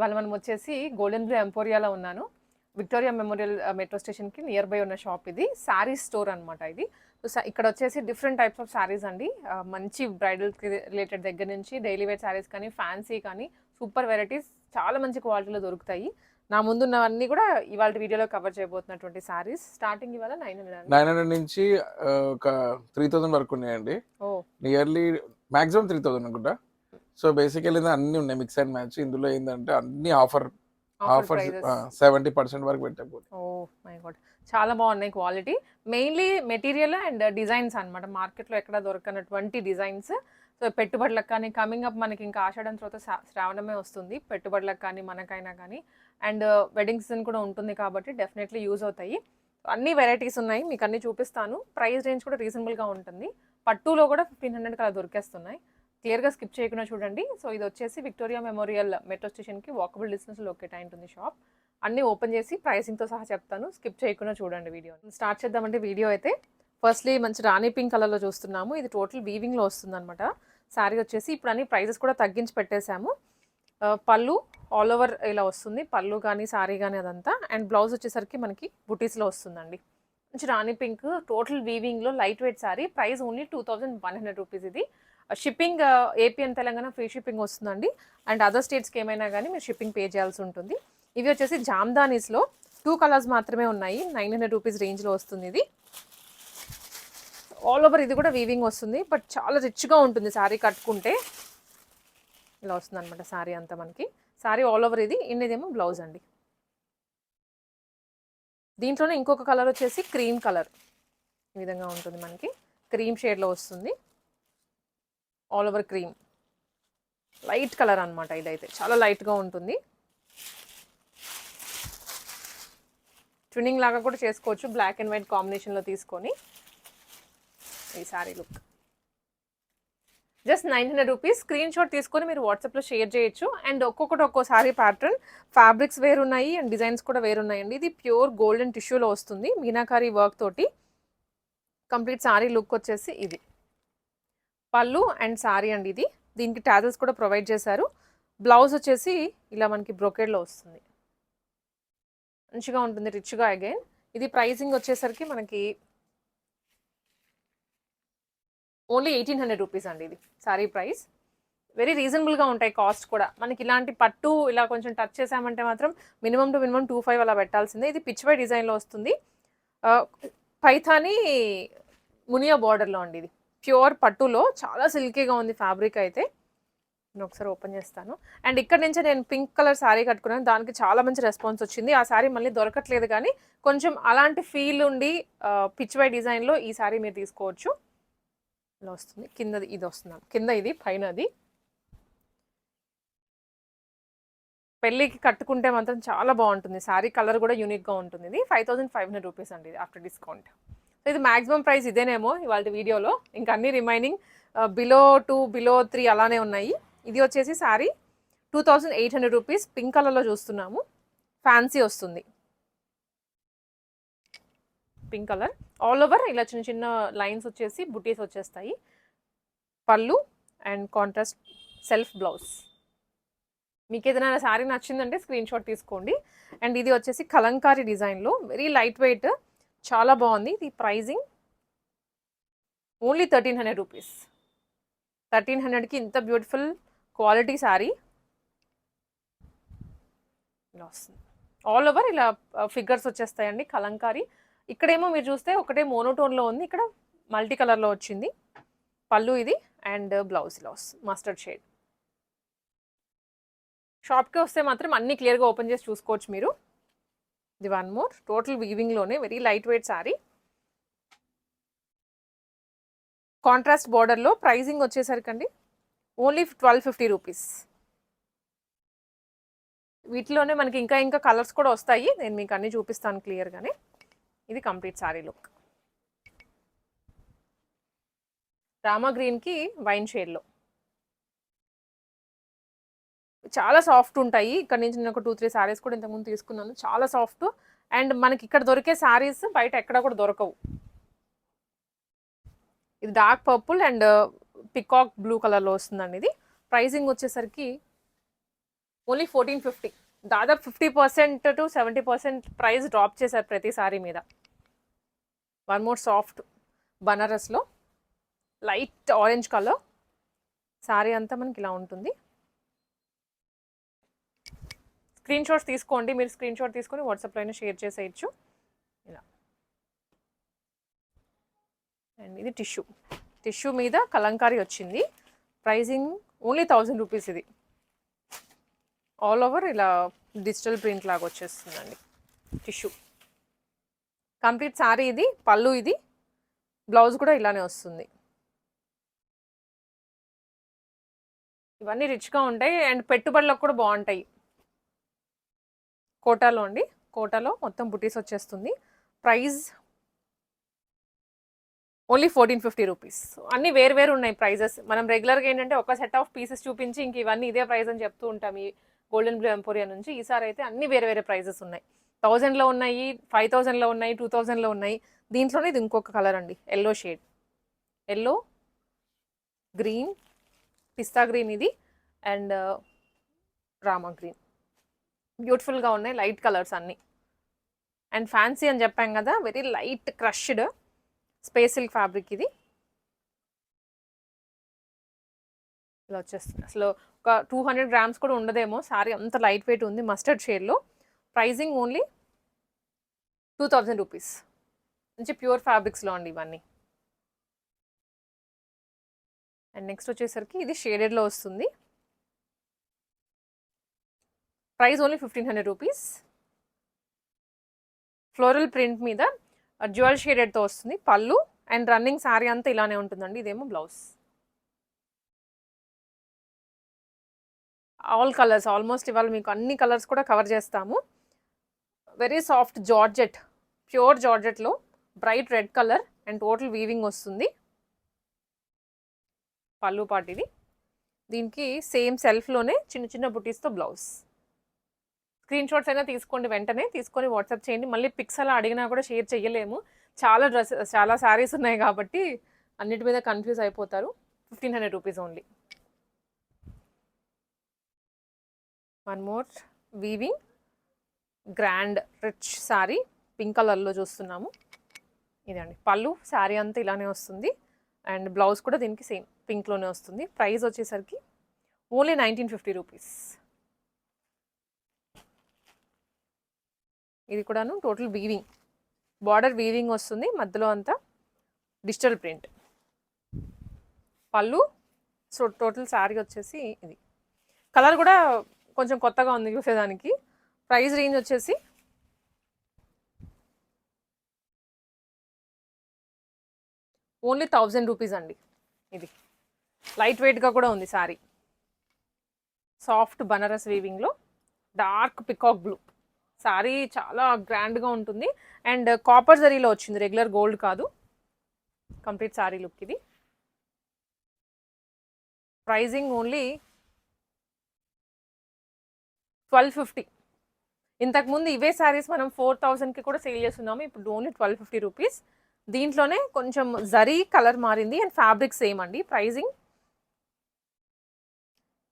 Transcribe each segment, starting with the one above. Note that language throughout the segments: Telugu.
ఇవాళ మనం వచ్చేసి గోల్డెన్ బ్లూ ఎంపోరియాలో ఉన్నాను. విక్టోరియా మెమోరియల్ మెట్రో స్టేషన్కి నియర్ బై ఉన్న షాప్ ఇది. శారీ స్టోర్ అనమాట ఇది. ఇక్కడ వచ్చేసి డిఫరెంట్ టైప్స్ ఆఫ్ శారీస్ అండి. ఆ, మంచి బ్రైడల్కి రిలేటెడ్ దగ్గర నుంచి డైలీ వేర్ శారీస్ కానీ ఫ్యాన్సీ కానీ సూపర్ వెరైటీస్ చాలా మంచి క్వాలిటీలో దొరుకుతాయి. నా ముందున్నవన్నీ కూడా ఇవాళ వీడియోలో కవర్ చేయబోతున్నటువంటి శారీస్ స్టార్టింగ్ ఇవాళ నైన్ హండ్రెడ్ నైన్ హండ్రెడ్ నుంచి ఆ, ఒక త్రీ థౌసండ్ వరకు ఉన్నాయండి. నియర్లీ మాక్సిమం త్రీ థౌసండ్ అనుకుంటా. సో బేసికలీ అన్ని ఉన్నాయి మిక్స్ అండ్ మ్యాచ్. ఇందులో ఏంటంటే అన్ని ఆఫర్ సెవెంటీ పర్సెంట్ వరకు పెట్టకపోతే. Oh my God. చాలా బాగున్నాయి quality. Mainly material and designs అనమాట మార్కెట్లో ఎక్కడ దొరకనటువంటి డిజైన్స్. సో పెట్టుబడులకు కానీ కమింగ్ అప్ మనకి ఇంకా ఆషాఢం తర్వాత శ్రా- శ్రావణమే వస్తుంది. పెట్టుబడులకు కానీ మనకైనా కానీ. అండ్ వెడ్డింగ్ సీజన్ కూడా ఉంటుంది కాబట్టి డెఫినెట్లీ యూజ్ అవుతాయి. అన్ని వెరైటీస్ ఉన్నాయి. మీకు అన్ని చూపిస్తాను. ప్రైస్ రేంజ్ కూడా రీజనబుల్గా ఉంటుంది. పట్టులో కూడా ఫిఫ్టీన్ హండ్రెడ్ అలా దొరికేస్తున్నాయి. క్లియర్గా స్కిప్ చేయకుండా చూడండి. సో ఇది వచ్చేసి విక్టోరియా మెమోరియల్ మెట్రో స్టేషన్కి వాకబుల్ డిస్టెన్స్లో లొకేట్ అయి ఉంటుంది షాప్. అన్నీ ఓపెన్ చేసి ప్రైసింగ్తో సహా చెప్తాను. స్కిప్ చేయకుండా చూడండి వీడియో. స్టార్ట్ చేద్దామంటే వీడియో అయితే ఫస్ట్లీ మంచి రాణి పింక్ కలర్లో చూస్తున్నాము. ఇది టోటల్ వీవింగ్లో వస్తుంది అనమాట శారీ వచ్చేసి ఇప్పుడు అన్ని ప్రైజెస్ కూడా తగ్గించి పెట్టేశాము. పళ్ళు ఆల్ ఓవర్ ఇలా వస్తుంది. పళ్ళు కానీ శారీ కానీ అదంతా. అండ్ బ్లౌజ్ వచ్చేసరికి మనకి బుటీస్లో వస్తుందండి. మంచి రాణి pink total వీవింగ్లో light weight sari price only two thousand one hundred rupees ఇది. Shipping AP and Telangana free shipping వస్తుందండి. అండ్ అదర్ స్టేట్స్కి ఏమైనా కానీ మీరు షిప్పింగ్ పే చేయాల్సి ఉంటుంది. ఇవి వచ్చేసి జామ్దానీస్లో టూ కలర్స్ మాత్రమే ఉన్నాయి. నైన్ హండ్రెడ్ రూపీస్ రేంజ్లో వస్తుంది ఇది. ఆల్ ఓవర్ ఇది కూడా వీవింగ్ వస్తుంది. బట్ చాలా రిచ్గా ఉంటుంది శారీ కట్టుకుంటే. ఇలా వస్తుంది అనమాట శారీ అంతా మనకి. శారీ ఆల్ ఓవర్ ఇది. ఇన్నిదేమో బ్లౌజ్ అండి. దీంట్లోనే ఇంకొక కలర్ వచ్చేసి క్రీమ్ కలర్ ఈ విధంగా ఉంటుంది మనకి. క్రీమ్ షేడ్లో వస్తుంది. All over cream light colour అనమాట ఇదైతే. చాలా లైట్గా ఉంటుంది. ట్విన్నింగ్ లాగా కూడా చేసుకోవచ్చు. బ్లాక్ అండ్ వైట్ కాంబినేషన్లో తీసుకొని ఈ sari look just nine hundred rupees screen shot తీసుకొని మీరు వాట్సాప్లో షేర్ చేయొచ్చు. అండ్ ఒక్కొక్కటి ఒక్కో సారీ ప్యాటర్న్ ఫ్యాబ్రిక్స్ వేరున్నాయి అండ్ డిజైన్స్ కూడా వేరున్నాయండి ఇది ప్యూర్ గోల్డెన్ టిష్యూలో వస్తుంది. మీనాకారి వర్క్ తోటి. కంప్లీట్ సారీ లుక్ వచ్చేసి ఇది. పళ్ళు అండ్ సారీ అండి ఇది. దీనికి టాజల్స్ కూడా ప్రొవైడ్ చేశారు. బ్లౌజ్ వచ్చేసి ఇలా మనకి బ్రొకేడ్లో వస్తుంది. మంచిగా ఉంటుంది రిచ్గా అగైన్. ఇది ప్రైసింగ్ వచ్చేసరికి మనకి ఓన్లీ ఎయిటీన్ హండ్రెడ్ రూపీస్ అండి ఇది సారీ ప్రైస్. వెరీ రీజనబుల్గా ఉంటాయి కాస్ట్ కూడా. మనకి ఇలాంటి పట్టు ఇలా కొంచెం టచ్ చేసామంటే మాత్రం minimum two minimum two five అలా పెట్టాల్సిందే. ఇది పిచ్వై డిజైన్లో వస్తుంది. పైథాని మునియా బార్డర్లో అండి ఇది. ప్యూర్ పట్టులో చాలా సిల్కీగా ఉంది ఫ్యాబ్రిక్ అయితే. నేను ఒకసారి ఓపెన్ చేస్తాను. అండ్ ఇక్కడ నుంచి నేను పింక్ కలర్ శారీ కట్టుకున్నాను. దానికి చాలా మంచి రెస్పాన్స్ వచ్చింది. ఆ శారీ మళ్ళీ దొరకట్లేదు కానీ కొంచెం అలాంటి ఫీల్ ఉండి పిచ్వై డిజైన్లో ఈ శారీ మీరు తీసుకోవచ్చు. ఇలా వస్తుంది. కింద ఇది వస్తున్నాను కింద ఇది పైన అది. పెళ్ళికి కట్టుకుంటే మాత్రం చాలా బాగుంటుంది. శారీ కలర్ కూడా యూనిక్గా ఉంటుంది. ఇది five thousand five hundred rupees అండి ఇది ఆఫ్టర్ డిస్కౌంట్. ఇది మాక్సిమం ప్రైస్ ఇదేనేమో ఇవాళ వీడియోలో. ఇంకా అన్ని remaining below two below three అలానే ఉన్నాయి. ఇది వచ్చేసి sari two thousand eight hundred rupees pink కలర్లో చూస్తున్నాము. ఫ్యాన్సీ వస్తుంది. పింక్ కలర్ ఆల్ ఓవర్ ఇలా చిన్న చిన్న లైన్స్ వచ్చేసి బుటీస్ వచ్చేస్తాయి. పళ్ళు అండ్ కాంట్రాస్ట్ సెల్ఫ్ బ్లౌజ్ మీకు ఏదైనా శారీ నచ్చిందంటే స్క్రీన్ షాట్ తీసుకోండి. అండ్ ఇది వచ్చేసి కలంకారీ డిజైన్లో వెరీ లైట్ వెయిట్ చాలా బాగుంది. ఇది pricing. Only thirteen hundred rupees. Thirteen హండ్రెడ్కి ఇంత బ్యూటిఫుల్ క్వాలిటీ శారీ. ఇలా వస్తుంది. ఆల్ ఓవర్ ఇలా ఫిగర్స్ వచ్చేస్తాయండి. కలంకారీ. ఇక్కడేమో మీరు చూస్తే ఒకటే మోనోటోన్లో ఉంది. ఇక్కడ మల్టీ కలర్లో వచ్చింది. పళ్ళు ఇది అండ్ బ్లౌజ్ ఇలా వస్తుంది. మస్టర్డ్ షేడ్ షాప్కి వస్తే మాత్రం అన్ని క్లియర్గా ఓపెన్ చేసి చూసుకోవచ్చు మీరు. ఇది one more total వీవింగ్లోనే very light weight sari contrast బార్డర్లో ప్రైజింగ్ వచ్చేసరికండి. ఓన్లీ ట్వెల్వ్ ఫిఫ్టీ రూపీస్ వీటిలోనే మనకి ఇంకా ఇంకా కలర్స్ కూడా వస్తాయి. నేను మీకు అన్ని చూపిస్తాను క్లియర్గానే ఇది కంప్లీట్ శారీ లుక్ రామా గ్రీన్కి వైన్ షేడ్లో చాలా సాఫ్ట్ ఉంటాయి. ఇక్కడ నుంచి నేను ఒక టూ త్రీ శారీస్ కూడా ఇంతకుముందు తీసుకున్నాను. చాలా సాఫ్ట్. అండ్ మనకి ఇక్కడ దొరికే శారీస్ బయట ఎక్కడ కూడా దొరకవు. ఇది dark purple and peacock blue కలర్లో వస్తుందండి ఇది. ప్రైసింగ్ వచ్చేసరికి ఓన్లీ ఫోర్టీన్ ఫిఫ్టీ. దాదాపు fifty percent to seventy percent price drop చేశారు ప్రతి సారీ మీద. One more soft బనారస్లో. Light orange colour. Sorry అంతా మనకి ఇలా ఉంటుంది. స్క్రీన్ షాట్స్ తీసుకోండి మీరు స్క్రీన్ షాట్ తీసుకొని వాట్సాప్లో అయినా షేర్ చేసేయచ్చు. ఇలా. అండ్ ఇది టిష్యూ. టిష్యూ మీద కలంకారీ వచ్చింది. ప్రైజింగ్ ఓన్లీ థౌజండ్ రూపీస్ ఇది. ఆల్ ఓవర్ ఇలా డిజిటల్ ప్రింట్ లాగా వచ్చేస్తుందండి. టిష్యూ. కంప్లీట్ సారీ ఇది పళ్ళు ఇది బ్లౌజ్ కూడా ఇలానే వస్తుంది. ఇవన్నీ రిచ్గా ఉంటాయి అండ్ పెట్టుబడులకు కూడా బాగుంటాయి. కోటాలో అండి. కోటాలో మొత్తం బుటీస్ వచ్చేస్తుంది. Price only fourteen fifty rupees. అన్నీ వేరు వేరు ఉన్నాయి ప్రైజెస్. మనం రెగ్యులర్గా ఏంటంటే ఒక సెట్ ఆఫ్ పీసెస్ చూపించి ఇంక ఇవన్నీ ఇదే ప్రైస్ అని చెప్తూ ఉంటాం ఈ గోల్డెన్ బ్లూ ఎంపోరియా నుంచి. ఈసారి అయితే అన్ని వేరే వేరే ప్రైజెస్ ఉన్నాయి. థౌజండ్లో ఉన్నాయి ఫైవ్ థౌజండ్లో ఉన్నాయి టూ థౌజండ్లో ఉన్నాయి. దీంట్లోనే ఇది ఇంకొక కలర్ అండి. Yellow shade. ఎల్లో గ్రీన్ పిస్తా గ్రీన్ ఇది. And Rama green. బ్యూటిఫుల్గా ఉన్నాయి లైట్ కలర్స్ అన్నీ. అండ్ ఫ్యాన్సీ అని చెప్పాం కదా very light crushed space silk fabric ఇది. ఇలా వచ్చేస్తుంది. అసలు ఒక టూ హండ్రెడ్ గ్రామ్స్ కూడా ఉండదేమో సారీ అంత లైట్ వెయిట్ ఉంది మస్టర్డ్ షేడ్లో. Pricing only two thousand rupees మంచి ప్యూర్ ఫ్యాబ్రిక్స్లో అండి ఇవన్నీ. అండ్ నెక్స్ట్ వచ్చేసరికి ఇది షేడెడ్లో వస్తుంది. Price only fifteen hundred rupees. Floral print మీద జ్యువెల్ షేడెడ్తో వస్తుంది పళ్ళు అండ్ రన్నింగ్ శారీ అంతా ఇలానే ఉంటుందండి ఇదేమో బ్లౌజ్. ఆల్ కలర్స్ ఆల్మోస్ట్ ఇవాళ మీకు అన్ని కలర్స్ కూడా కవర్ చేస్తాము. Very soft georgette pure జార్జెట్లో bright red colour and total weaving వస్తుంది. పళ్ళు పాటిది దీనికి సేమ్ సెల్ఫ్లోనే చిన్న చిన్న బుటీస్తో బ్లౌజ్. స్క్రీన్ షాట్స్ అయినా తీసుకోండి వెంటనే. తీసుకొని వాట్సాప్ చేయండి. మళ్ళీ పిక్స్ అలా అడిగినా కూడా షేర్ చేయలేము చాలా డ్రెస్ చాలా శారీస్ ఉన్నాయి కాబట్టి అన్నిటి మీద కన్ఫ్యూజ్ అయిపోతారు. Fifteen hundred rupees only. One more. Weaving. Grand rich sari. Pink కలర్లో చూస్తున్నాము. ఇదండి. పళ్ళు శారీ అంతా ఇలానే వస్తుంది. అండ్ బ్లౌజ్ కూడా దీనికి సేమ్ పింక్లోనే వస్తుంది. ప్రైస్ వచ్చేసరికి ఓన్లీ నైన్టీన్ ఫిఫ్టీ రూపీస్. ఇది కూడాను టోటల్ వీవింగ్ బార్డర్ వీవింగ్ వస్తుంది మధ్యలో అంతా digital print pallu so total sari వచ్చేసి ఇది. కలర్ కూడా కొంచెం కొత్తగా ఉంది చూసేదానికి. ప్రైస్ రేంజ్ వచ్చేసి ఓన్లీ థౌజండ్ రూపీస్ అండి ఇది. లైట్ వెయిట్గా కూడా ఉంది శారీ సాఫ్ట్ బనారస్ వీవింగ్లో డార్క్ పికాక్ బ్లూ శారీ చాలా గ్రాండ్గా ఉంటుంది. అండ్ కాపర్ జరీలో వచ్చింది. రెగ్యులర్ గోల్డ్ కాదు. కంప్లీట్ శారీ లుక్ ఇది. Pricing only twelve fifty. ఇంతకుముందు ఇవే శారీస్ మనం ఫోర్ థౌజండ్కి కూడా సేల్ చేస్తున్నాము. ఇప్పుడు ఓన్లీ ట్వెల్వ్ ఫిఫ్టీ రూపీస్. దీంట్లోనే కొంచెం జరీ కలర్ మారింది. అండ్ ఫ్యాబ్రిక్ సేమ్ అండి. ప్రైజింగ్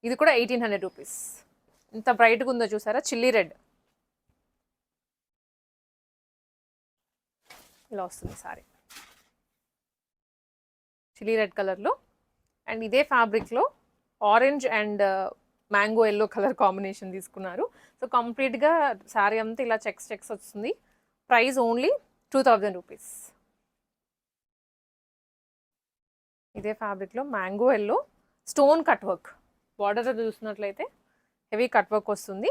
ఇది కూడా ఎయిటీన్ హండ్రెడ్ రూపీస్. ఇంత బ్రైట్గా ఉందో చూసారా? Chilli red. ఇలా వస్తుంది సారీ. చిల్లీ రెడ్ కలర్లో అండ్ ఇదే ఫ్యాబ్రిక్లో orange and mango yellow colour combination తీసుకున్నారు. సో కంప్లీట్గా శారీ అంతా ఇలా చెక్స్ చెక్స్ వస్తుంది. Price only two thousand rupees. ఇదే ఫ్యాబ్రిక్లో mango yellow stone cut work. Border చూసినట్లయితే హెవీ కట్ వర్క్ వస్తుంది.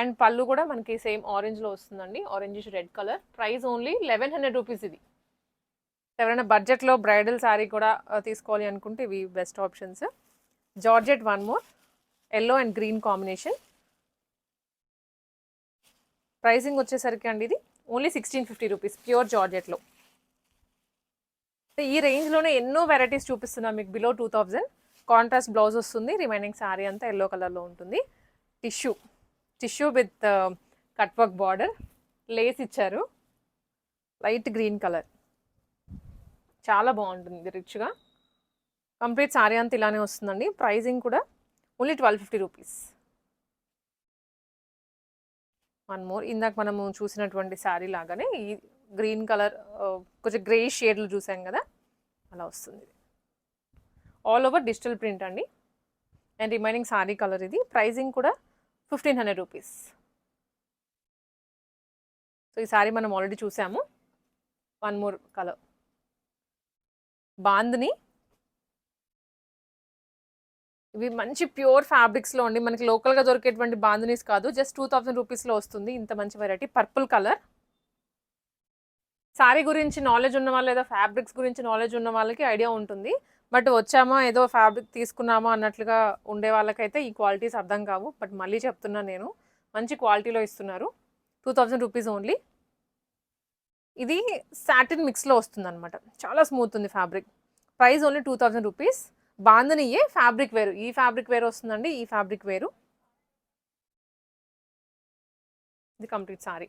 అండ్ పళ్ళు కూడా మనకి సేమ్ ఆరెంజ్లో వస్తుందండి. Orange red colour price only eleven hundred rupees ఇది. ఎవరైనా బడ్జెట్లో బ్రైడల్ శారీ కూడా తీసుకోవాలి అనుకుంటే ఇవి best options georgette one more yellow and green combination pricing వచ్చేసరికి అండి ఇది only sixteen fifty rupees pure జార్జెట్లో ఈ రేంజ్లోనే ఎన్నో వెరైటీస్ చూపిస్తున్నాం మీకు. Below two thousand contrast blouse వస్తుంది. రిమైనింగ్ శారీ అంతా ఎల్లో కలర్లో ఉంటుంది. Tissue tissue with cut work border. Lace ఇచ్చారు. Light green colour. చాలా బాగుంటుంది రిచ్గా. కంప్లీట్ సారీ అంతా ఇలానే వస్తుందండి. ప్రైజింగ్ కూడా only twelve fifty rupees. One more. ఇందాక మనము చూసినటువంటి శారీ లాగానే ఈ గ్రీన్ కలర్ కొంచెం గ్రే షేడ్లు చూసాం కదా. అలా వస్తుంది. ఆల్ ఓవర్ డిజిటల్ ప్రింట్ అండి. అండ్ రిమైనింగ్ శారీ కలర్ ఇది. ప్రైజింగ్ కూడా ఫిఫ్టీన్ హండ్రెడ్ రూపీస్. సో ఈ సారీ మనం ఆల్రెడీ చూసాము. One more colour. బాంద్ని. ఇవి మంచి ప్యూర్ ఫ్యాబ్రిక్స్లో ఉండి మనకి లోకల్గా దొరికేటువంటి బాంధనీస్ కాదు. జస్ట్ టూ థౌజండ్ రూపీస్లో వస్తుంది ఇంత మంచి వెరైటీ. Purple colour. శారీ గురించి నాలెడ్జ్ ఉన్న వాళ్ళు లేదా ఫ్యాబ్రిక్స్ గురించి నాలెడ్జ్ ఉన్న వాళ్ళకి ఐడియా ఉంటుంది. బట్ వచ్చామా ఏదో ఫ్యాబ్రిక్ తీసుకున్నామా అన్నట్లుగా ఉండే వాళ్ళకైతే ఈ క్వాలిటీస్ అర్థం కావు. బట్ మళ్ళీ చెప్తున్నా నేను మంచి క్వాలిటీలో ఇస్తున్నారు. టూ థౌజండ్ రూపీస్ ఓన్లీ ఇది సాటిన్ మిక్స్లో వస్తుంది అనమాట చాలా స్మూత్ ఉంది fabric price only two thousand rupees బాందనియే fabric వేరు. ఈ ఫ్యాబ్రిక్ వేరు వస్తుందండి ఈ ఫ్యాబ్రిక్ వేరు. ఇది కంప్లీట్ సారీ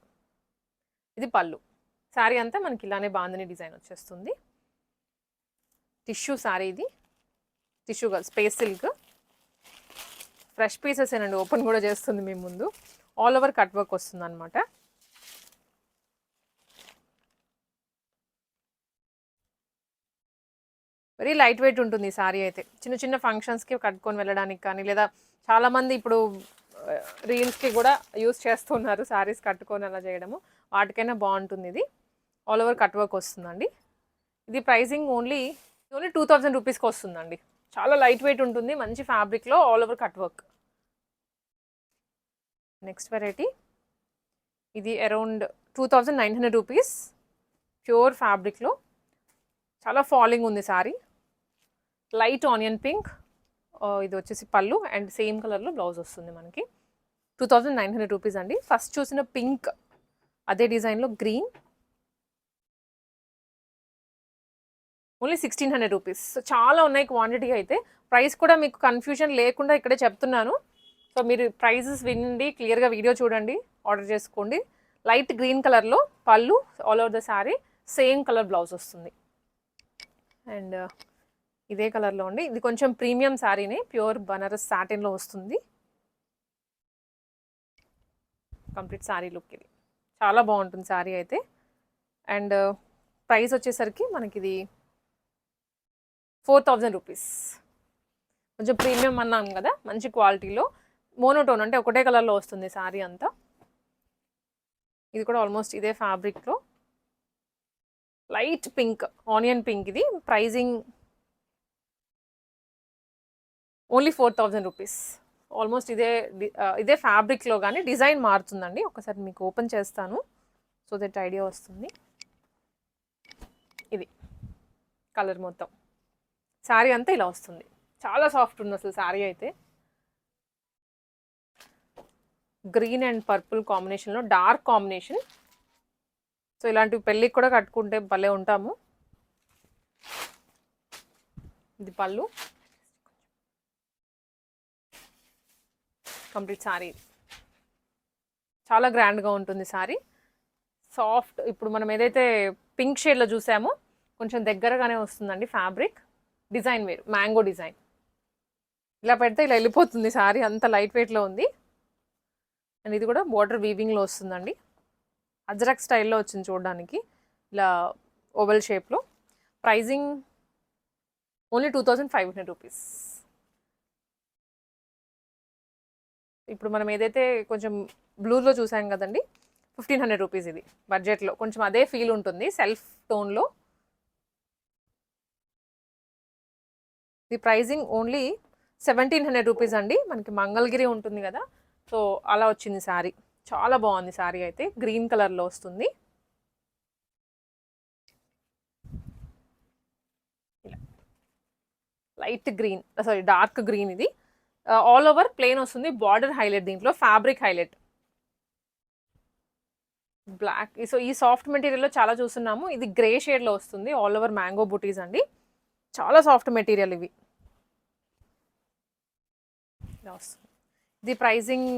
ఇది పళ్ళు. శారీ అంతా మనకి ఇలానే బాందని డిజైన్ వచ్చేస్తుంది. టిష్యూ సారీ ఇది. టిష్యూ కాదు స్పేస్ సిల్క్. ఫ్రెష్ పీసెస్ ఏనండి ఓపెన్ కూడా చేస్తుంది మీ ముందు. ఆల్ ఓవర్ కట్ వర్క్ వస్తుంది అనమాట వెరీ లైట్ వెయిట్ ఉంటుంది ఈ సారీ అయితే. చిన్న చిన్న ఫంక్షన్స్కి కట్టుకొని వెళ్ళడానికి కానీ లేదా చాలామంది ఇప్పుడు రీల్స్కి కూడా యూస్ చేస్తున్నారు సారీస్ కట్టుకొని అలా చేయడము. వాటికైనా బాగుంటుంది ఇది. ఆల్ ఓవర్ కట్ వర్క్ వస్తుందండి. ఇది pricing only only two thousand రూపీస్కి వస్తుందండి. చాలా లైట్ వెయిట్ ఉంటుంది. మంచి ఫ్యాబ్రిక్లో all over cut work. Next variety. ఇది around two thousand nine hundred rupees. Pure ఫ్యాబ్రిక్లో. చాలా ఫాలింగ్ ఉంది సారీ. Light onion pink. ఇది వచ్చేసి పళ్ళు అండ్ సేమ్ కలర్లో బ్లౌజ్ వస్తుంది మనకి. Two thousand nine hundred rupees అండి. ఫస్ట్ చూసిన పింక్. అదే డిజైన్లో green. Only sixteen hundred rupees. So చాలా ఉన్నాయి క్వాంటిటీ అయితే. ప్రైస్ కూడా మీకు కన్ఫ్యూజన్ లేకుండా ఇక్కడే చెప్తున్నాను. సో మీరు ప్రైజెస్ వినండి క్లియర్గా వీడియో చూడండి ఆర్డర్ చేసుకోండి. లైట్ గ్రీన్ కలర్లో pallu all over the sari same colour blouse వస్తుంది. అండ్ uh, ఇదే కలర్లో ఉండి ఇది కొంచెం ప్రీమియం శారీనే ప్యూర్ బనారస్ సాటిన్లో వస్తుంది. కంప్లీట్ శారీ లుక్ ఇది. చాలా బాగుంటుంది శారీ అయితే. అండ్ ప్రైస్ uh, వచ్చేసరికి మనకి ఇది ఫోర్ థౌజండ్ రూపీస్. కొంచెం ప్రీమియం అన్నాం కదా మంచి క్వాలిటీలో. మోనోటోన్ అంటే ఒకటే కలర్లో వస్తుంది శారీ అంతా. ఇది కూడా ఆల్మోస్ట్ ఇదే ఫ్యాబ్రిక్లో. లైట్ పింక్ ఆనియన్ పింక్ ఇది. Pricing only four thousand rupees. Almost ఇదే డి- ఇదే ఫ్యాబ్రిక్లో కానీ డిజైన్ మారుతుందండి. ఒకసారి మీకు ఓపెన్ చేస్తాను సో దట్ ఐడియా వస్తుంది. ఇది కలర్ మొత్తం. శారీ అంతా ఇలా వస్తుంది. చాలా సాఫ్ట్ ఉంది అసలు శారీ అయితే. గ్రీన్ అండ్ పర్పుల్ కాంబినేషన్లో డార్క్ కాంబినేషన్. సో ఇలాంటివి పెళ్ళికి కూడా కట్టుకుంటే భలే ఉంటాము. ఇది పళ్ళు. కంప్లీట్ శారీ. చాలా గ్రాండ్గా ఉంటుంది శారీ. సాఫ్ట్. ఇప్పుడు మనం ఏదైతే పింక్ షేడ్లో చూసామో కొంచెం దగ్గరగానే వస్తుందండి ఫ్యాబ్రిక్. డిజైన్ వేరు మ్యాంగో డిజైన్. ఇలా పెడితే ఇలా వెళ్ళిపోతుంది సారీ అంత లైట్ వెయిట్లో ఉంది. అండ్ ఇది కూడా బోర్డర్ వీవింగ్లో వస్తుందండి. అజ్రక్ స్టైల్లో వచ్చింది చూడడానికి ఇలా ఓవెల్ షేప్లో pricing only two thousand five hundred rupees ఇప్పుడు మనం ఏదైతే కొంచెం బ్లూలో చూసాం కదండి ఫిఫ్టీన్ హండ్రెడ్ రూపీస్ ఇది. బడ్జెట్లో కొంచెం అదే ఫీల్ ఉంటుంది సెల్ఫ్ టోన్లో ఇది pricing only seventeen hundred rupees అండి. మనకి మంగళగిరి ఉంటుంది కదా. సో అలా వచ్చింది శారీ చాలా బాగుంది శారీ అయితే. గ్రీన్ కలర్లో వస్తుంది. Light green sari dark green ఇది. ఆల్ ఓవర్ ప్లేన్ వస్తుంది. బార్డర్ హైలైట్ దీంట్లో. Fabric highlight. బ్లాక్ సో ఈ సాఫ్ట్ మెటీరియల్లో చాలా చూస్తున్నాము. ఇది గ్రే షేడ్లో వస్తుంది. ఆల్ ఓవర్ మ్యాంగో బుటీస్ అండి. చాలా సాఫ్ట్ మెటీరియల్ ఇవి. ది ఇది pricing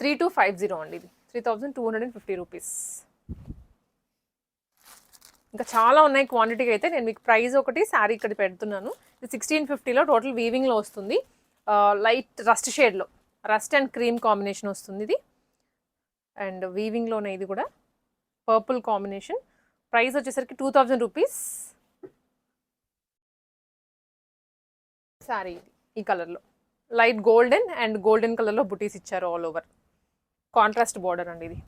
three two five zero అండి ఇది. Three thousand two hundred and fifty rupees. ఇంకా చాలా ఉన్నాయి క్వాంటిటీకి అయితే. నేను మీకు ప్రైస్ ఒకటి శారీ ఇక్కడ పెడుతున్నాను. ఇది సిక్స్టీన్ ఫిఫ్టీలో టోటల్ వీవింగ్లో వస్తుంది. లైట్ రస్ట్ షేడ్లో రస్ట్ అండ్ క్రీమ్ కాంబినేషన్ వస్తుంది ఇది. అండ్ వీవింగ్లోనే ఇది కూడా. Purple combination. ప్రైస్ వచ్చేసరికి టూ థౌజండ్ రూపీస్. సారీ ఇది ఈ కలర్లో. లైట్ గోల్డెన్ అండ్ గోల్డెన్ కలర్లో బుటీస్ ఇచ్చారు ఆల్ ఓవర్. కాంట్రాస్ట్ బార్డర్ అండి ఇది.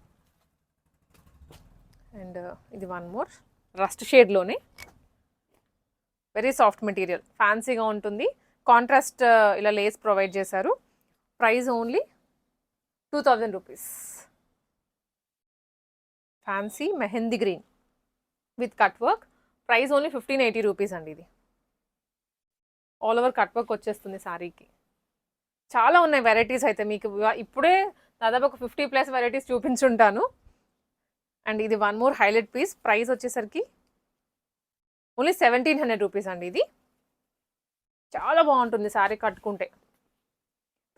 అండ్ ఇది one more. Rust షేడ్లోనే. Very soft material. ఫ్యాన్సీగా ఉంటుంది. కాంట్రాస్ట్ ఇలా లేస్ ప్రొవైడ్ చేశారు. Price only two thousand rupees. Fancy mehndi green. With cut work price only fifteen eighty rupees అండి ఇది. ఆల్ ఓవర్ కట్ వర్క్ వచ్చేస్తుంది శారీకి చాలా ఉన్నాయి వెరైటీస్ అయితే మీకు. ఇప్పుడే దాదాపు ఒక ఫిఫ్టీ ప్లస్ వెరైటీస్ చూపించుంటాను. అండ్ ఇది one more highlight piece price వచ్చేసరికి ఓన్లీ సెవెంటీన్ హండ్రెడ్ రూపీస్ అండి ఇది. చాలా బాగుంటుంది శారీ కట్టుకుంటే.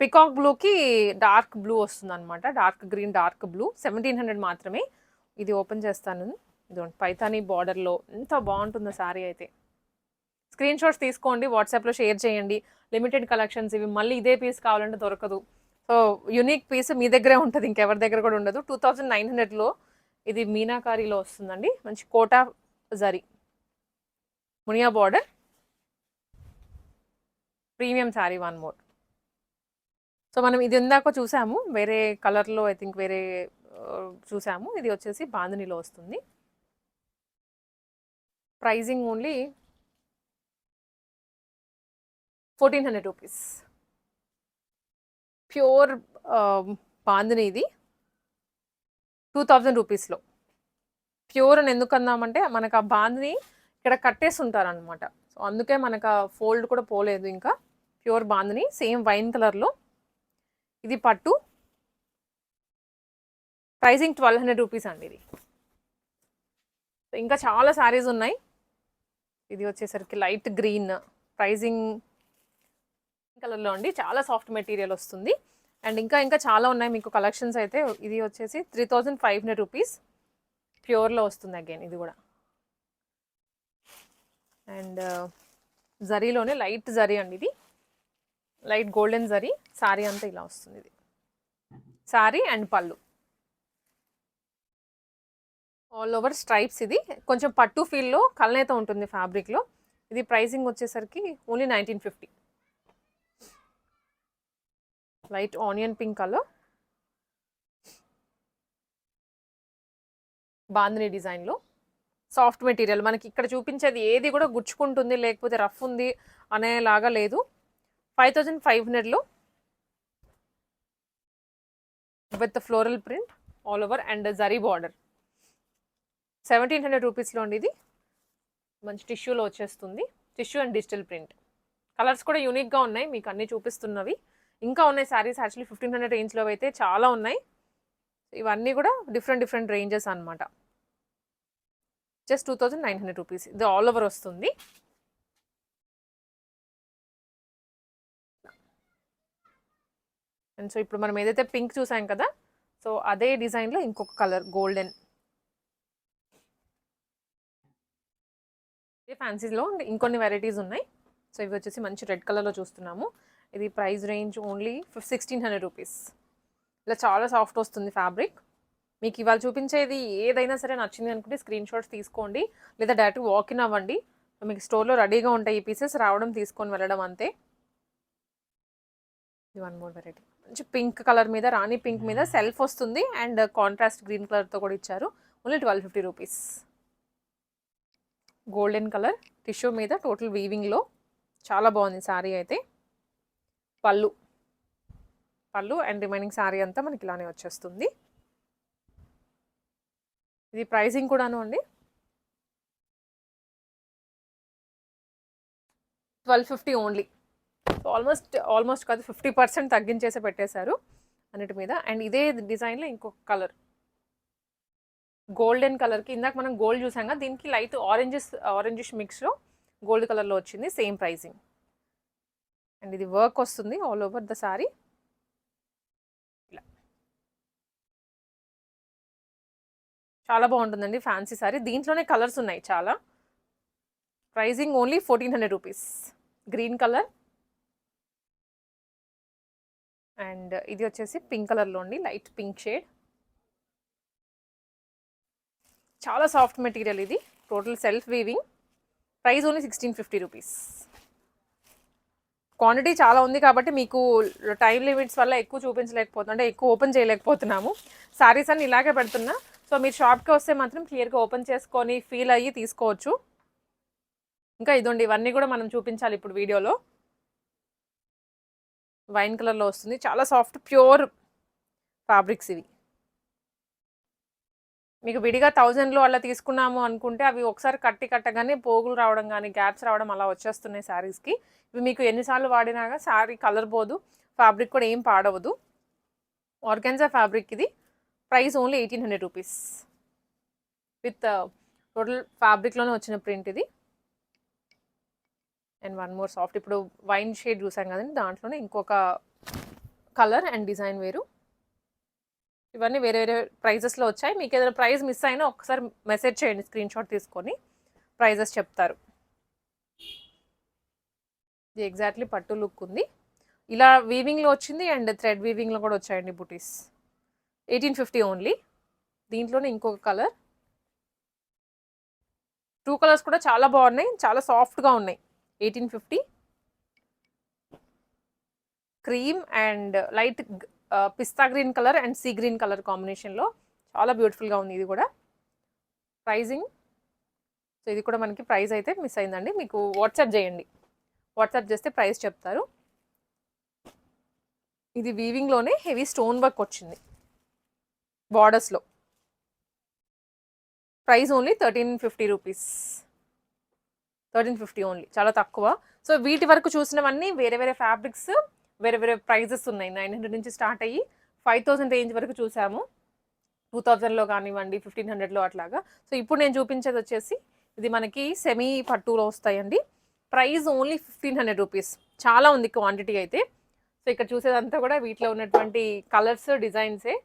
పికాక్ బ్లూకి డార్క్ బ్లూ వస్తుంది అనమాట dark green dark blue seventeen hundred మాత్రమే. ఇది ఓపెన్ చేస్తాను. ఇదిగోండి పైతానీ బార్డర్లో ఎంత బాగుంటుందో శారీ అయితే. స్క్రీన్ షాట్స్ తీసుకోండి వాట్సాప్లో షేర్ చేయండి. లిమిటెడ్ కలెక్షన్స్ ఇవి మళ్ళీ ఇదే పీస్ కావాలంటే దొరకదు. సో యునిక్ పీస్ మీ దగ్గరే ఉంటుంది ఇంకెవరి దగ్గర కూడా ఉండదు. టూ థౌజండ్ నైన్ హండ్రెడ్లో ఇది మీనాకారీలో వస్తుందండి. మంచి Kota zari. Muniya border. Premium sari one more. So మనం ఇది ఇందాక చూసాము వేరే కలర్లో ఐ థింక్ వేరే చూసాము. ఇది వచ్చేసి బాంధనీలో వస్తుంది. Pricing only fourteen hundred rupees. Pure bandhani ఇది. టూ థౌజండ్ రూపీస్లో. ప్యూర్ అని ఎందుకు అన్నామంటే మనకు ఆ బాందిని ఇక్కడ కట్టేసి ఉంటారనమాట సో అందుకే మనకు ఆ ఫోల్డ్ కూడా పోలేదు ఇంకా. ప్యూర్ బాందిని సేమ్ వైన్ కలర్లో. ఇది పట్టు. ప్రైజింగ్ ట్వెల్వ్ హండ్రెడ్ రూపీస్ అండి ఇది. ఇంకా చాలా శారీస్ ఉన్నాయి. ఇది వచ్చేసరికి లైట్ గ్రీన్. ప్రైజింగ్ కలర్లో అండి. చాలా సాఫ్ట్ మెటీరియల్ వస్తుంది. అండ్ ఇంకా ఇంకా చాలా ఉన్నాయి మీకు కలెక్షన్స్ అయితే. ఇది వచ్చేసి three thousand five hundred rupees. ప్యూర్లో వస్తుంది అగైన్ ఇది కూడా. అండ్ uh, జరీలోనే లైట్ జరీ అండి ఇది. Light golden zari. సారీ అంతా ఇలా వస్తుంది ఇది. సారీ అండ్ పళ్ళు. ఆల్ ఓవర్ స్ట్రైప్స్ ఇది. కొంచెం పట్టు ఫీల్లో కలనేత ఉంటుంది ఫ్యాబ్రిక్లో. ఇది ప్రైసింగ్ వచ్చేసరికి only nineteen fifty. Light onion pink colour. Bandhani డిజైన్లో. Soft material. మనకి ఇక్కడ చూపించేది ఏది కూడా గుచ్చుకుంటుంది లేకపోతే రఫ్ ఉంది అనేలాగా లేదు. ఫైవ్ థౌజండ్ ఫైవ్ హండ్రెడ్లో. With floral print all over and zari border. Seventeen hundred రూపీస్లో అండి ఇది మంచి టిష్యూలో వచ్చేస్తుంది. Tissue and digital print colours కూడా యూనిక్గా ఉన్నాయి. మీకు అన్నీ చూపిస్తున్నవి. ఇంకా ఉన్నాయి శారీస్ యాక్చువల్లీ ఫిఫ్టీన్ హండ్రెడ్ రేంజ్లో అయితే చాలా ఉన్నాయి. ఇవన్నీ కూడా డిఫరెంట్ డిఫరెంట్ రేంజెస్ అనమాట just two thousand nine hundred rupees ఇది ఆల్ ఓవర్ వస్తుంది. అండ్ సో ఇప్పుడు మనం ఏదైతే పింక్ చూసాం కదా సో అదే డిజైన్లో ఇంకొక కలర్ గోల్డెన్ ఫ్యాన్సీలో ఇంకొన్ని వెరైటీస్ ఉన్నాయి. సో ఇవి వచ్చేసి మంచి రెడ్ కలర్లో చూస్తున్నాము. ఇది price range only sixteen hundred rupees ఇలా చాలా సాఫ్ట్ వస్తుంది ఫ్యాబ్రిక్ మీకు ఇవాళ చూపించేది ఏదైనా సరే నచ్చింది అనుకుంటే స్క్రీన్ షాట్స్ తీసుకోండి. లేదా డైరెక్ట్ వాక్ ఇన్ అవ్వండి. మీకు స్టోర్లో రెడీగా ఉంటాయి ఈ పీసెస్ రావడం తీసుకొని వెళ్ళడం అంతే. ఇది వన్ మోర్ వెరైటీ మంచి పింక్ కలర్ మీద రాణి పింక్ మీద సెల్ఫ్ వస్తుంది. అండ్ కాంట్రాస్ట్ గ్రీన్ కలర్తో కూడా ఇచ్చారు. Only twelve fifty rupees golden colour tissue మీద టోటల్ వీవింగ్లో చాలా బాగుంది శారీ అయితే. పళ్ళు. పళ్ళు అండ్ రిమైనింగ్ శారీ అంతా మనకి ఇలానే వచ్చేస్తుంది. ఇది ప్రైసింగ్ కూడాను అండి. Twelve fifty only almost almost కాదు ఫిఫ్టీ పర్సెంట్ తగ్గించేసి పెట్టేశారు అన్నిటి మీద. అండ్ ఇదే డిజైన్లో ఇంకొక కలర్ గోల్డెన్ కలర్కి ఇందాక మనం గోల్డ్ చూసాం కదా దీనికి లైట్ ఆరెంజెస్ ఆరెంజిష్ మిక్స్లో గోల్డ్ కలర్లో వచ్చింది సేమ్ ప్రైసింగ్. అండ్ ఇది వర్క్ వస్తుంది ఆల్ ఓవర్ ద సారీ. ఇలా చాలా బాగుంటుందండి ఫ్యాన్సీ సారీ. దీంట్లోనే కలర్స్ ఉన్నాయి చాలా. Pricing only fourteen hundred rupees. Green colour. And ఇది వచ్చేసి పింక్ కలర్లో అండి లైట్ పింక్ షేడ్. చాలా సాఫ్ట్ మెటీరియల్ ఇది. Total self weaving price only sixteen fifty rupees quantity చాలా ఉంది కాబట్టి మీకు టైం లిమిట్స్ వల్ల ఎక్కువ చూపించలేకపోతున్నాం అంటే ఎక్కువ ఓపెన్ చేయలేకపోతున్నాము. శారీస్ అన్ని ఇలాగే పెడుతున్నా. సో మీరు షాప్కి వస్తే మాత్రం క్లియర్గా ఓపెన్ చేసుకొని ఫీల్ అయ్యి తీసుకోవచ్చు. ఇంకా ఇదండి ఇవన్నీ కూడా మనం చూపించాలి ఇప్పుడు వీడియోలో. వైన్ కలర్లో వస్తుంది. చాలా సాఫ్ట్ ప్యూర్ ఫ్యాబ్రిక్స్ ఇవి. మీకు విడిగా థౌజండ్లో అలా తీసుకున్నాము అనుకుంటే అవి ఒకసారి కట్టి కట్టగానే పోగులు రావడం కానీ గ్యాప్స్ రావడం అలా వచ్చేస్తున్నాయి శారీస్కి ఇవి మీకు ఎన్నిసార్లు వాడినాగా శారీ కలర్ పోదు ఫ్యాబ్రిక్ కూడా ఏం పాడవదు. ఆర్గాన్జా ఫ్యాబ్రిక్ ఇది. Price only eighteen hundred rupees. With total ఫ్యాబ్రిక్లోనే వచ్చిన ప్రింట్ ఇది. And one more soft. ఇప్పుడు వైన్ షేడ్ చూసాం కదండి దాంట్లోనే ఇంకొక కలర్ అండ్ డిజైన్ వేరు. ఇవన్నీ వేరే వేరే ప్రైజెస్లో వచ్చాయి. మీకు ఏదైనా ప్రైస్ మిస్ అయినా ఒకసారి మెసేజ్ చేయండి స్క్రీన్ షాట్ తీసుకొని ప్రైజెస్ చెప్తారు. ఇది ఎగ్జాక్ట్లీ పట్టు లుక్ ఉంది. ఇలా వీవింగ్లో వచ్చింది అండ్ థ్రెడ్ వీవింగ్లో కూడా వచ్చాయండి బుటీస్. ఎయిటీన్ ఫిఫ్టీ ఓన్లీ దీంట్లోనే ఇంకొక కలర్ టూ కలర్స్ కూడా చాలా బాగున్నాయి చాలా సాఫ్ట్గా ఉన్నాయి. Eighteen fifty cream and light pista green colour and sea green colour కాంబినేషన్లో చాలా బ్యూటిఫుల్గా ఉంది ఇది కూడా. ప్రైజింగ్ సో ఇది కూడా మనకి ప్రైస్ అయితే మిస్ అయిందండి. మీకు వాట్సాప్ చేయండి. వాట్సాప్ చేస్తే ప్రైస్ చెప్తారు. ఇది వీవింగ్లోనే హెవీ స్టోన్ వర్క్ వచ్చింది. బార్డర్స్లో price only thirteen fifty rupees thirteen fifty only చాలా తక్కువ. సో వీటి వరకు చూసినవన్నీ వేరే వేరే ఫ్యాబ్రిక్స్ వేరే వేరే ప్రైజెస్ ఉన్నాయి. నైన్ హండ్రెడ్ నుంచి స్టార్ట్ అయ్యి ఫైవ్ థౌసండ్ రేంజ్ వరకు చూసాము. టూ థౌజండ్లో కానివ్వండి ఫిఫ్టీన్ హండ్రెడ్లో అట్లాగా. సో ఇప్పుడు నేను చూపించేది వచ్చేసి ఇది మనకి సెమీ పట్టులో వస్తాయండి. Price only fifteen hundred rupees. చాలా ఉంది క్వాంటిటీ అయితే. సో ఇక్కడ చూసేదంతా కూడా వీటిలో ఉన్నటువంటి కలర్స్ డిజైన్సే.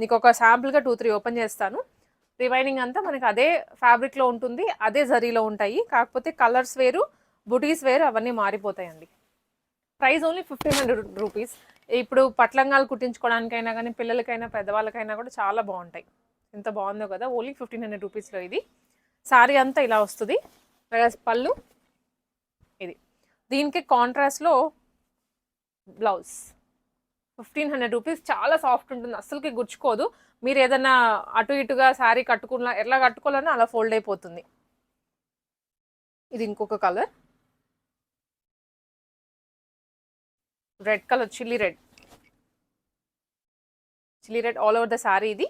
నీకు ఒక శాంపుల్గా టూ త్రీ ఓపెన్ చేస్తాను. రిమైనింగ్ అంతా మనకి అదే ఫ్యాబ్రిక్లో ఉంటుంది అదే జరీలో ఉంటాయి. కాకపోతే కలర్స్ వేరు బుటీస్ వేరు అవన్నీ మారిపోతాయండి. Price only fifteen hundred rupees. ఇప్పుడు పట్లంగాలు కుట్టించుకోవడానికైనా కానీ పిల్లలకైనా పెద్దవాళ్ళకైనా కూడా చాలా బాగుంటాయి. ఎంత బాగుందో కదా ఓన్లీ ఫిఫ్టీన్ హండ్రెడ్ రూపీస్లో ఇది. సారీ అంతా ఇలా వస్తుంది. పళ్ళు ఇది. దీనికి కాంట్రాస్ట్లో బ్లౌజ్. ఫిఫ్టీన్ హండ్రెడ్ రూపీస్ చాలా సాఫ్ట్ ఉంటుంది. అస్సలకి గుచ్చుకోదు. మీరు ఏదైనా అటు ఇటుగా శారీ కట్టుకున్నా ఎట్లా కట్టుకోవాలన్నా అలా ఫోల్డ్ అయిపోతుంది. ఇది ఇంకొక colour. Red colour chilli red. Chilli red all over the sari ఇది.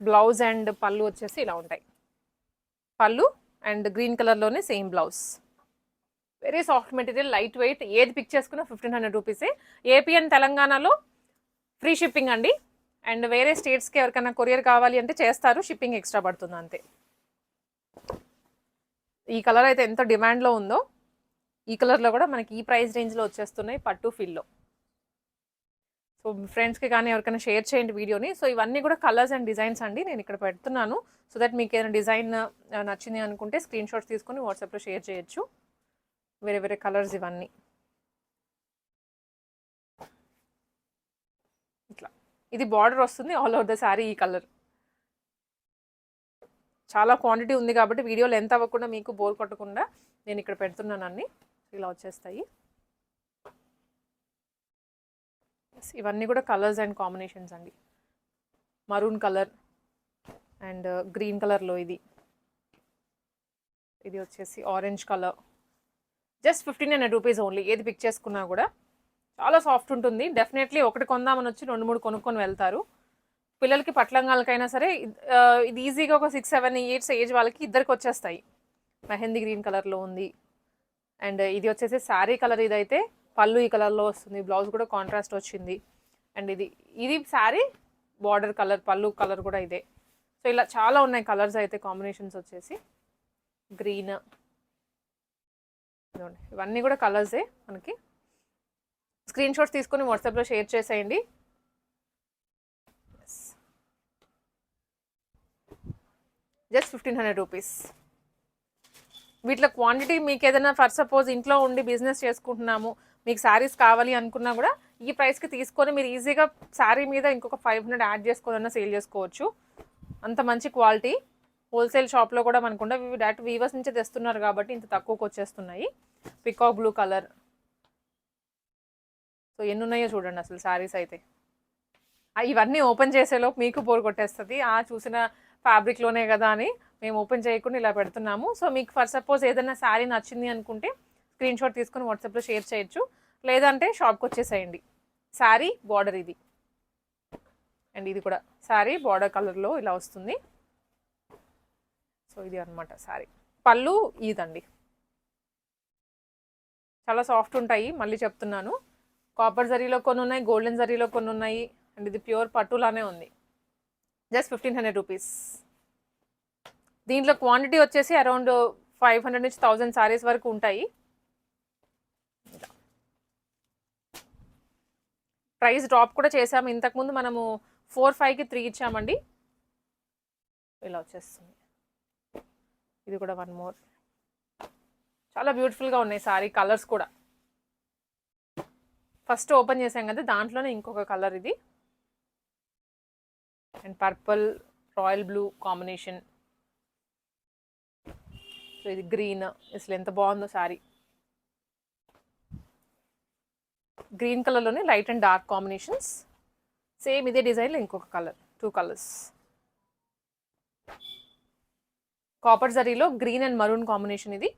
బ్లౌజ్ అండ్ పళ్ళు వచ్చేసి ఇలా ఉంటాయి. పళ్ళు అండ్ గ్రీన్ కలర్లోనే same blouse very soft material light weight ఏది పిక్ చేసుకున్నా ఫిఫ్టీన్ హండ్రెడ్ రూపీసే ఏపీ అండ్ తెలంగాణలో ఫ్రీ షిప్పింగ్ అండి. అండ్ వేరే స్టేట్స్కి ఎవరికైనా కొరియర్ కావాలి అంటే చేస్తారు. షిప్పింగ్ ఎక్స్ట్రా పడుతుంది అంతే. ఈ కలర్ అయితే ఎంత డిమాండ్లో ఉందో. ఈ కలర్లో కూడా మనకి ఈ ప్రైస్ రేంజ్లో వచ్చేస్తున్నాయి పట్టు ఫిల్లో. సో ఫ్రెండ్స్కి కానీ ఎవరికైనా షేర్ చేయండి వీడియోని. సో ఇవన్నీ కూడా కలర్స్ అండ్ డిజైన్స్ అండి నేను ఇక్కడ పెడుతున్నాను. సో దట్ మీకు ఏదైనా డిజైన్ నచ్చింది అనుకుంటే స్క్రీన్ షాట్స్ తీసుకొని వాట్సాప్లో షేర్ చేయొచ్చు. వేరే వేరే కలర్స్ ఇవన్నీ. ఇట్లా. ఇది బార్డర్ వస్తుంది. ఆల్ ఓవర్ ద శారీ ఈ కలర్. చాలా క్వాంటిటీ ఉంది కాబట్టి వీడియో లెంత్ అవ్వకుండా మీకు బోర్ కొట్టకుండా నేను ఇక్కడ పెడుతున్నాను అన్ని. ఇలా వచ్చేస్తాయి. ఇవన్నీ కూడా కలర్స్ అండ్. కాంబినేషన్స్ అండి మరూన్ కలర్ అండ్ గ్రీన్ కలర్లో ఇది. ఇది వచ్చేసి orange colour just fifteen hundred rupees only ఏది పిక్ చేసుకున్నా కూడా చాలా సాఫ్ట్ ఉంటుంది. డెఫినెట్లీ ఒకటి కొందామని వచ్చి రెండు మూడు కొనుక్కొని వెళ్తారు. పిల్లలకి పట్లంగాలకైనా సరే uh, ఇది ఈజీగా ఒక సిక్స్ సెవెన్ ఇయర్స్ ఏజ్ వాళ్ళకి ఇద్దరికి వచ్చేస్తాయి. మెహందీ గ్రీన్ కలర్లో ఉంది. అండ్ ఇది వచ్చేసి శారీ కలర్ ఇదైతే పళ్ళు ఈ కలర్లో వస్తుంది. బ్లౌజ్ కూడా కాంట్రాస్ట్ వచ్చింది. అండ్ ఇది ఇది శారీ బార్డర్ కలర్ పళ్ళు కలర్ కూడా ఇదే. సో ఇలా చాలా ఉన్నాయి కలర్స్ అయితే కాంబినేషన్స్ వచ్చేసి. గ్రీన్ ఇవన్నీ కూడా కలర్సే మనకి. స్క్రీన్ షాట్స్ తీసుకొని వాట్సాప్లో షేర్ చేసేయండి. జస్ట్ ఫిఫ్టీన్ హండ్రెడ్ రూపీస్ వీటిలో క్వాంటిటీ మీకు ఏదైనా ఫర్ సపోజ్ ఇంట్లో ఉండి బిజినెస్ చేసుకుంటున్నాము మీకు శారీస్ కావాలి అనుకున్నా కూడా ఈ ప్రైస్కి తీసుకొని మీరు ఈజీగా శారీ మీద ఇంకొక ఫైవ్ హండ్రెడ్ యాడ్ చేసుకొని సేల్ చేసుకోవచ్చు. అంత మంచి క్వాలిటీ హోల్సేల్ షాప్లో కూడా మనకుండా డైరెక్ట్ వీవర్స్ నుంచే తెస్తున్నారు కాబట్టి ఇంత తక్కువకి వచ్చేస్తున్నాయి. పికాక్ బ్లూ కలర్ సో ఎన్ని ఉన్నాయో చూడండి అసలు శారీస్ అయితే. ఇవన్నీ ఓపెన్ చేసేలోపు మీకు బోర్ కొట్టేస్తుంది. ఆ చూసిన ఫ్యాబ్రిక్లోనే కదా అని మేము ఓపెన్ చేయకుండా ఇలా పెడుతున్నాము. సో మీకు ఫర్ సపోజ్ ఏదైనా శారీ నచ్చింది అనుకుంటే స్క్రీన్ షాట్ తీసుకొని వాట్సాప్లో షేర్ చేయొచ్చు. లేదంటే షాప్కి వచ్చేసేయండి. శారీ బార్డర్ ఇది. అండ్ ఇది కూడా శారీ బార్డర్ కలర్లో ఇలా వస్తుంది. సో ఇది అన్నమాట శారీ. పళ్ళు ఇదండి. చాలా సాఫ్ట్ ఉంటాయి. మళ్ళీ చెప్తున్నాను. కాపర్ జరీలో కొన్ని ఉన్నాయి గోల్డెన్ జరీలో కొన్ని ఉన్నాయి. అండ్ ఇది ప్యూర్ పట్టులానే ఉంది. Just fifteen hundred rupees. దీంట్లో క్వాంటిటీ వచ్చేసి అరౌండ్ ఫైవ్ హండ్రెడ్ నుంచి థౌజండ్ సారీస్ వరకు ఉంటాయి. ప్రైస్ డ్రాప్ కూడా చేసాము ఇంతకుముందు మనము ఫోర్ ఫైవ్కి త్రీ ఇచ్చామండి. ఇలా వచ్చేస్తుంది. ఇది కూడా వన్ మోర్ చాలా బ్యూటిఫుల్గా ఉన్నాయి సారీ కలర్స్ కూడా. ఫస్ట్ ఓపెన్ చేసాం కదా దాంట్లోనే ఇంకొక కలర్ ఇది. And purple royal blue combination so ఇది గ్రీన్. అసలు ఎంత బాగుందో సారీ గ్రీన్ కలర్లోనే light and dark combinations. Same ఇదే డిజైన్లో ఇంకొక కలర్ టూ కలర్స్. కాపర్ జరీలో గ్రీన్ అండ్ మరూన్ కాంబినేషన్ ఇది.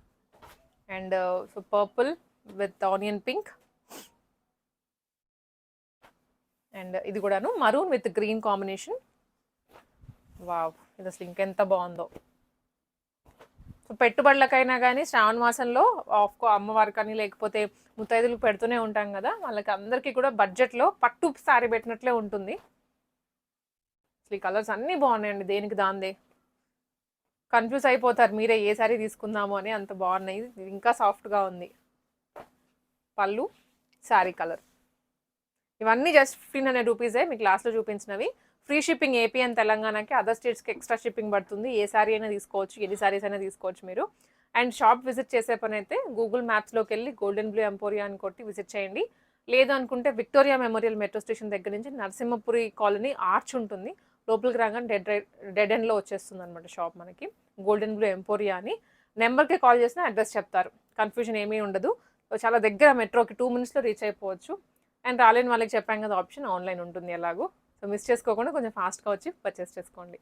And so purple with onion pink and ఇది కూడాను maroon with green combination. Wow ఇది అసలు ఇంకెంత బాగుందో. పెట్టుబడులకైనా కానీ శ్రావణ మాసంలో ఆఫ్ అమ్మవారి కానీ లేకపోతే ముత్తైదులకు పెడుతూనే ఉంటాం కదా వాళ్ళకి అందరికీ కూడా బడ్జెట్లో పట్టు సారీ పెట్టినట్లే ఉంటుంది. అసలు ఈ కలర్స్ అన్నీ బాగున్నాయండి దేనికి దాందే? కన్ఫ్యూజ్ అయిపోతారు మీరే ఏ సారీ తీసుకుందాము అని అంత బాగున్నాయి ఇంకా సాఫ్ట్గా ఉంది. పళ్ళు శారీ కలర్ ఇవన్నీ జస్ట్ ఫిఫ్టీన్ హండ్రెడ్ రూపీసే మీకు లాస్ట్లో చూపించినవి. ఫ్రీ షిప్పింగ్ ఏపీ అండ్ తెలంగాణకి అదర్ స్టేట్స్కి ఎక్స్ట్రా షిప్పింగ్ పడుతుంది. ఏ సారీ అయినా తీసుకోవచ్చు ఎన్ని సారీస్ అయినా తీసుకోవచ్చు మీరు. అండ్ షాప్ విజిట్ చేసే పని అయితే గూగుల్ మ్యాప్స్లోకి వెళ్ళి గోల్డెన్ బ్లూ ఎంపోరియా అని కొట్టి విజిట్ చేయండి. లేదు అనుకుంటే విక్టోరియా మెమోరియల్ మెట్రో స్టేషన్ దగ్గర నుంచి నరసింహపురి కాలనీ ఆర్చ్ ఉంటుంది. లోపలికి రాగానే డెడ్ డెడ్ ఎండ్లో వచ్చేస్తుంది అనమాట షాప్ మనకి. గోల్డెన్ బ్లూ ఎంపోరియా అని. నెంబర్కి కాల్ చేసినా అడ్రస్ చెప్తారు. కన్ఫ్యూజన్ ఏమీ ఉండదు. చాలా దగ్గర మెట్రోకి టూ మినిట్స్లో రీచ్ అయిపోవచ్చు. అండ్ రాలేని వాళ్ళకి చెప్పాం కదా ఆప్షన్ ఆన్లైన్ ఉంటుంది ఎలాగో. సో మిస్ చేసుకోకుండా కొంచెం ఫాస్ట్గా వచ్చి పర్చేస్ చేసుకోండి.